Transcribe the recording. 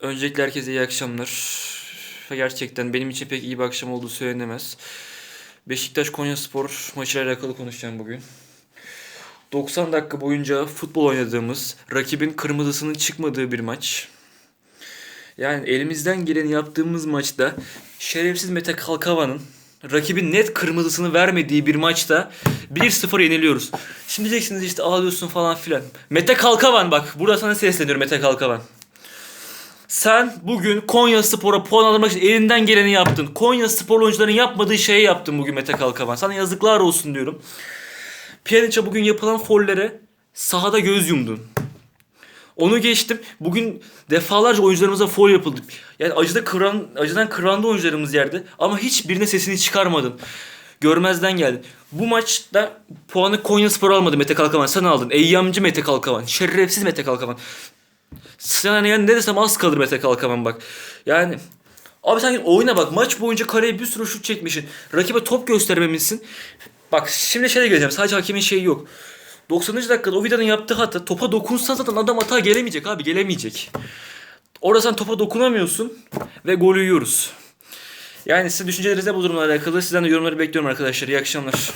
Öncelikle herkese iyi akşamlar. Gerçekten benim için pek iyi bir akşam olduğu söylenemez. Beşiktaş Konya Spor maçıyla alakalı konuşacağım bugün. 90 dakika boyunca futbol oynadığımız, rakibin kırmızısının çıkmadığı bir maç. Yani elimizden geleni yaptığımız maçta şerefsiz Mete Kalkava'nın rakibin net kırmızısını vermediği bir maçta 1-0 yeniliyoruz. Şimdi diyeceksiniz işte ağlıyorsun falan filan. Mete Kalkavan bak burada sana sesleniyorum Mete Kalkavan. Sen bugün Konya Spor'a puan almak için elinden geleni yaptın. Konya Spor oyuncuların yapmadığı şeyi yaptın bugün Mete Kalkavan. Sana yazıklar olsun diyorum. Pjanic'e bugün yapılan follere sahada göz yumdun. Onu geçtim. Bugün defalarca oyuncularımıza foul yapıldı. Yani acıda kıran, acıdan kırandı oyuncularımız yerde. Ama hiçbirine sesini çıkarmadın. Görmezden geldin. Bu maçta puanı Konya Spor almadı Mete Kalkavan. Sen aldın. Eyyamcı Mete Kalkavan. Şerefsiz Mete Kalkavan. Sen yani ne desem az kalır Mete Kalkavan bak. Yani Abi sen oyuna bak. Maç boyunca kareye bir sürü şut çekmişsin. Rakibe top göstermemişsin. Bak şimdi şeye geleceğim. Sadece hakemin şeyi yok. 90. dakikada o Vida'nın yaptığı hata topa dokunsan zaten adam hata gelemeyecek abi gelemeyecek. Orada sen topa dokunamıyorsun ve golü yiyoruz. Yani sizin düşünceleriniz ne bu durumla alakalı? Sizden de yorumları bekliyorum arkadaşlar. İyi akşamlar.